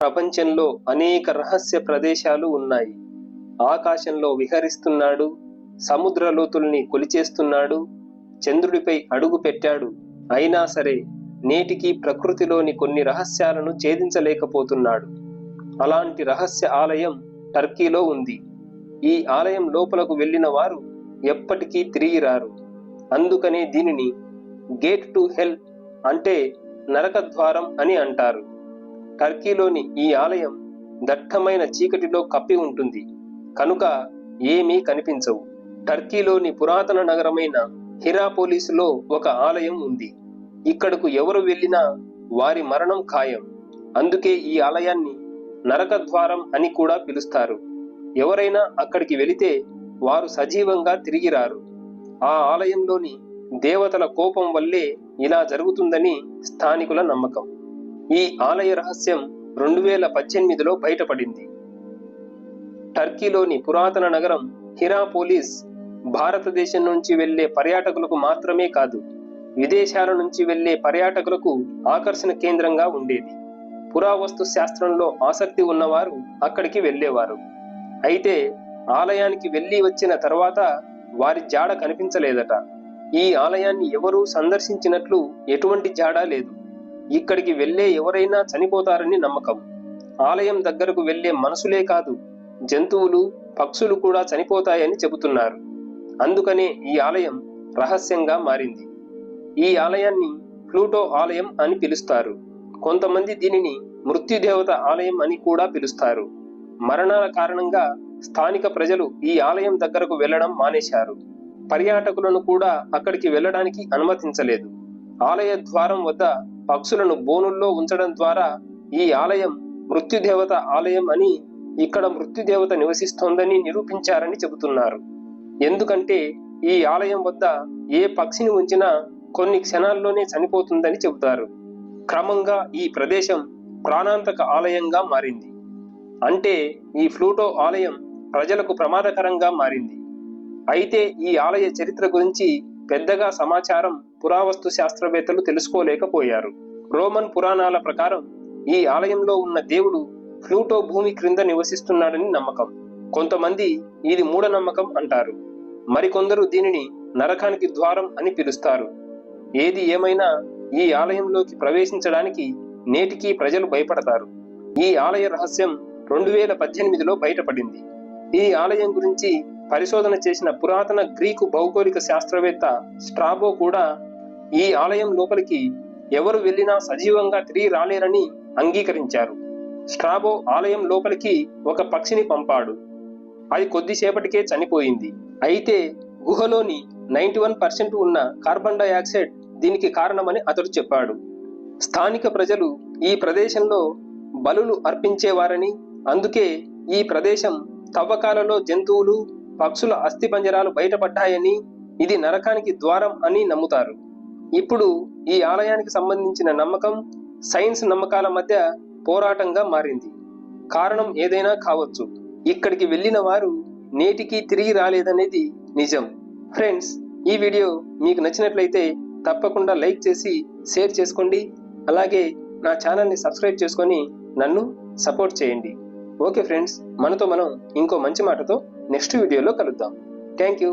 ప్రపంచంలో అనేక రహస్య ప్రదేశాలు ఉన్నాయి. ఆకాశంలో విహరిస్తున్నాడు సముద్ర లోతుల్ని కొలిచేస్తున్నాడు చంద్రుడిపై అడుగు పెట్టాడు. అయినా సరే నేటికి ప్రకృతిలోని కొన్ని రహస్యాలను ఛేదించలేకపోతున్నాడు. అలాంటి రహస్య ఆలయం టర్కీలో ఉంది. ఈ ఆలయం లోపలకు వెళ్ళిన వారు ఎప్పటికీ తిరిగి రారు. అందుకనే దీనిని గేట్ టు హెల్ అంటే నరకద్వారం అని అంటారు. టర్కీలోని ఈ ఆలయం దట్టమైన చీకటిలో కప్పి ఉంటుంది. కనుక ఏమీ కనిపించవు. టర్కీలోని పురాతన నగరమైన హిరాపోలీసులో ఒక ఆలయం ఉంది. ఇక్కడకు ఎవరు వెళ్ళినా వారి మరణం ఖాయం. అందుకే ఈ ఆలయాన్ని నరకద్వారం అని కూడా పిలుస్తారు. ఎవరైనా అక్కడికి వెళితే వారు సజీవంగా తిరిగి రారు ఆ ఆలయంలోని దేవతల కోపం వల్లే ఇలా జరుగుతుందని స్థానికుల నమ్మకం. ఈ ఆలయ రహస్యం రెండు వేల పద్దెనిమిదిలో బయటపడింది. టర్కీలోని పురాతన నగరం హిరాపోలీస్ భారతదేశం నుంచి వెళ్ళే పర్యాటకులకు మాత్రమే కాదు విదేశాల నుంచి వెళ్ళే పర్యాటకులకు ఆకర్షణ కేంద్రంగా ఉండేది. పురావస్తు శాస్త్రంలో ఆసక్తి ఉన్నవారు అక్కడికి వెళ్ళేవారు. అయితే ఆలయానికి వెళ్ళి వచ్చిన తర్వాత వారి జాడ కనిపించలేదట. ఈ ఆలయాన్ని ఎవరూ సందర్శించినట్లు ఎటువంటి జాడ లేదు. ఇక్కడికి వెళ్ళే ఎవరైనా చనిపోతారని నమ్మకం. ఆలయం దగ్గరకు వెళ్ళే మనసులే కాదు జంతువులు పక్షులు కూడా చనిపోతాయని చెబుతున్నారు. అందుకనే ఈ ఆలయం రహస్యంగా మారింది. ఈ ఆలయాన్ని ప్లూటో ఆలయం అని పిలుస్తారు. కొంతమంది దీనిని మృత్యుదేవత ఆలయం అని కూడా పిలుస్తారు. మరణాల కారణంగా స్థానిక ప్రజలు ఈ ఆలయం దగ్గరకు వెళ్ళడం మానేశారు. పర్యాటకులను కూడా అక్కడికి వెళ్ళడానికి అనుమతించలేదు. ఆలయ ద్వారం వద్ద పక్షులను బోనుల్లో ఉంచడం ద్వారా ఈ ఆలయం మృత్యుదేవత ఆలయం అని ఇక్కడ మృత్యుదేవత నివసిస్తోందని నిరూపించారని చెబుతున్నారు. ఎందుకంటే ఈ ఆలయం వద్ద ఏ పక్షిని ఉంచినా కొన్ని క్షణాల్లోనే చనిపోతుందని చెబుతారు. క్రమంగా ఈ ప్రదేశం ప్రాణాంతక ఆలయంగా మారింది. అంటే ఈ ఫ్లూటో ఆలయం ప్రజలకు ప్రమాదకరంగా మారింది. అయితే ఈ ఆలయ చరిత్ర గురించి పెద్దగా సమాచారం పురావస్తు శాస్త్రవేత్తలు తెలుసుకోలేకపోయారు. రోమన్ పురాణాల ప్రకారం ఈ ఆలయంలో ఉన్న దేవుడు ఫ్లూటో భూమి క్రింద నివసిస్తున్నాడని నమ్మకం. కొంతమంది ఇది మూఢనమ్మకం అంటారు. మరికొందరు దీనిని నరకానికి ద్వారం అని పిలుస్తారు. ఏది ఏమైనా ఈ ఆలయంలోకి ప్రవేశించడానికి నేటికీ ప్రజలు భయపడతారు. ఈ ఆలయ రహస్యం రెండు వేల పద్దెనిమిదిలో బయటపడింది. ఈ ఆలయం గురించి పరిశోధన చేసిన పురాతన గ్రీకు భౌగోళిక శాస్త్రవేత్త స్ట్రాబో కూడా ఈ ఆలయం లోపలికి ఎవరు వెళ్ళినా సజీవంగా తిరిగి రాలేరని అంగీకరించారు. స్ట్రాబో ఆలయం లోపలికి ఒక పక్షిని పంపాడు. అది కొద్దిసేపటికే చనిపోయింది. అయితే గుహలోని నైంటీ వన్ పర్సెంట్ ఉన్న కార్బన్ డైఆక్సైడ్ దీనికి కారణమని అతడు చెప్పాడు. స్థానిక ప్రజలు ఈ ప్రదేశంలో బలులు అర్పించేవారని అందుకే ఈ ప్రదేశం తవ్వకాలలో జంతువులు పక్షుల అస్థిపంజరాలు బయటపడ్డాయని ఇది నరకానికి ద్వారం అని నమ్ముతారు. ఇప్పుడు ఈ ఆలయానికి సంబంధించిన నమ్మకం సైన్స్ నమ్మకాల మధ్య పోరాటంగా మారింది. కారణం ఏదైనా కావచ్చు. ఇక్కడికి వెళ్ళిన వారు నేటికి తిరిగి రాలేదనేది నిజం. ఫ్రెండ్స్ ఈ వీడియో మీకు నచ్చినట్లయితే తప్పకుండా లైక్ చేసి షేర్ చేసుకోండి. అలాగే నా ఛానల్ని సబ్స్క్రైబ్ చేసుకొని నన్ను సపోర్ట్ చేయండి. ఓకే ఫ్రెండ్స్ మనతో మనం ఇంకో మంచి మాటతో నెక్స్ట్ వీడియోలో కలుద్దాం. Thank you